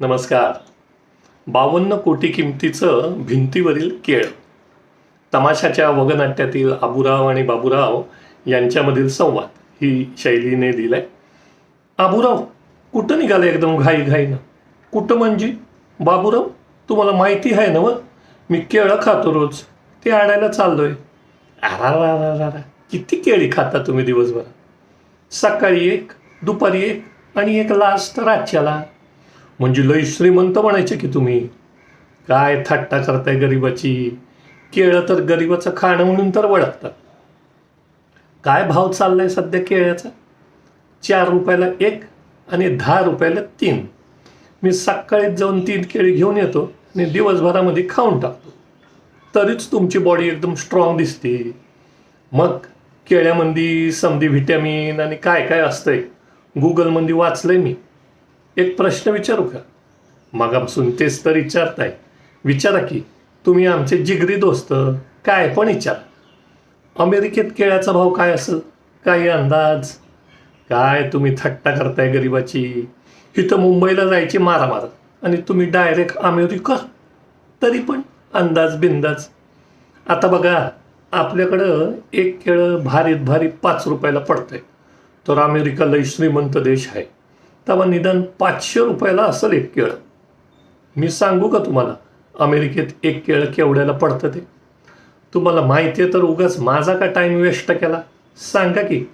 नमस्कार. बावन्न कोटी किमतीचं भिंतीवरील केळ. तमाशाच्या वगनाट्यातील आबुराव आणि बाबुराव यांच्यामधील संवाद ही शैलीने दिलाय. आबुराव कुठं निघालं एकदम घाई घाईनं कुठं म्हणजे? बाबूराव तुम्हाला माहिती आहे ना व? मी केळं खातो रोज. ते आणायला चाललोय. अरा किती केळी खाता तुम्ही दिवसभर? सकाळी एक दुपारी एक आणि एक लास्ट रातच्याला. म्हणजे लय श्रीमंत म्हणायचे की तुम्ही. काय थट्टा करताय गरिबाची. केळं तर गरिबाचं खाणं म्हणून तर वळखतात. काय भाव चाललाय सध्या केळ्याचा? चार रुपयाला एक आणि दहा रुपयाला तीन. मी सकाळीच जाऊन तीन केळी घेऊन येतो आणि दिवसभरामध्ये खाऊन टाकतो. तरीच तुमची बॉडी एकदम स्ट्रॉंग दिसते. मग केळ्यामध्ये समधी व्हिटॅमिन आणि काय काय असतंय? गुगलमध्ये वाचलंय मी. एक प्रश्न विचारू का? मगापासून तेच तर विचारताय. विचारा की तुम्ही आमचे जिगरी दोस्त काय पण विचार? अमेरिकेत केळ्याचा भाव काय असं काही अंदाज? काय तुम्ही थट्टा करताय गरिबाची? इथं मुंबईला जायची मारामार आणि तुम्ही डायरेक्ट अमेरिका? तरी पण अंदाज बिंदाज. आता बघा आपल्याकडं एक केळं भारीत भारी पाच रुपयाला पडतंय. तर अमेरिका लय श्रीमंत देश आहे. तेव्हा निदान पाचशे रुपयाला असेल एक केळं. मी सांगू का तुम्हाला? अमेरिकेत एक केळं केवढ्याला पडतं ते? तुम्हाला माहिती आहे तर उगाच माझा का टाईम वेस्ट केला? सांगा की.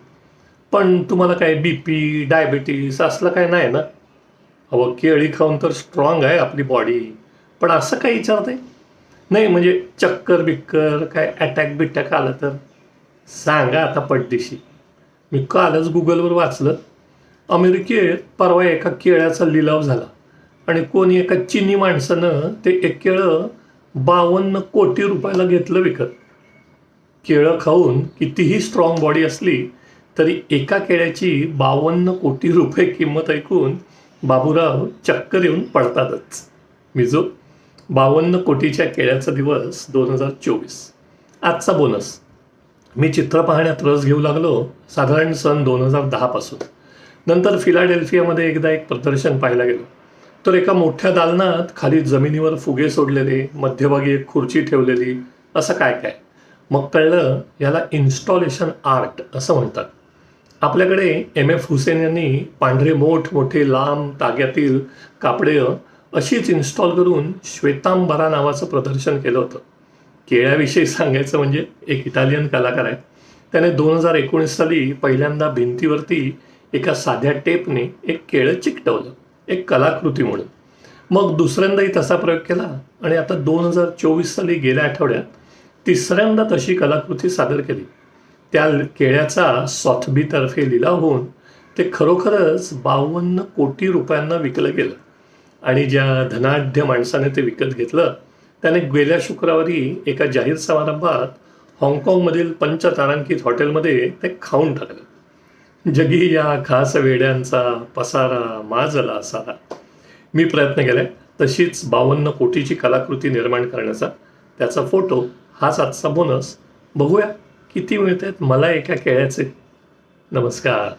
पण तुम्हाला काय बी पी डायबिटीस असलं काय नाही ना? अहो केळी खाऊन तर स्ट्रॉंग आहे आपली बॉडी पण असं काय आहे नाही म्हणजे चक्कर बिक्कर काय अटॅक बिटॅक आलं तर? सांगा आता पटदिशी मी कालच गुगलवर वाचलं. अमेरिकेत परवा एका केळ्याचा लिलाव झाला. आणि कोणी एका चिनी माणसानं ते एक केळं बावन्न कोटी रुपयाला घेतलं विकत. केळं खाऊन कितीही स्ट्रॉंग बॉडी असली तरी एका केळ्याची बावन्न कोटी रुपये किंमत ऐकून बाबूराव चक्कर येऊन पडतातच मी जो बावन्न कोटीच्या केळ्याचा दिवस दोन हजार चोवीस. आजचा बोनस मी चित्र पाहण्यात रस घेऊ लागलो. साधारण सन दोन हजार दहापासून. नंतर फिलाडेल्फियामध्ये एकदा एक प्रदर्शन पाहायला गेलो. तर एका मोठ्या दालनात खाली जमिनीवर फुगे सोडलेले मध्यभागी एक खुर्ची ठेवलेली असं काय काय? मग कळलं याला इन्स्टॉलेशन आर्ट असं म्हणतात. आपल्याकडे एम एफ हुसेन यांनी पांढरे मोठ मोठे लांब ताग्यातील कापडे अशीच इन्स्टॉल करून श्वेतांबरा नावाचं प्रदर्शन केलं होतं. केळ्याविषयी सांगायचं म्हणजे एक इटालियन कलाकार आहे त्याने दोन हजार एकोणीस साली पहिल्यांदा भिंतीवरती एका साध्या टेपने एक केळं चिकटवलं एक कलाकृती म्हणून. मग दुसऱ्यांदाही तसा प्रयोग केला आणि आता दोन हजार चोवीस साली गेल्या आठवड्यात तिसऱ्यांदा तशी कलाकृती सादर केली. त्या केळ्याचा सॉथबीतर्फे लिलाव होऊन ते खरोखरच बावन्न कोटी रुपयांना विकलं गेलं आणि ज्या धनाढ्य माणसाने ते विकत घेतलं त्याने गेल्या शुक्रवारी एका जाहीर समारंभात हाँगकाँगमधील पंचतारांकित हॉटेलमध्ये ते खाऊन टाकलं. जगी या खास वेड्यांचा पसारा माजला सारा मी प्रयत्न केलाय तशीच बावन्न कोटीची कलाकृती निर्माण करण्याचा. त्याचा फोटो हाच आजचा बोनस बघूया किती मिळत आहेत मला एका केळ्याचे नमस्कार.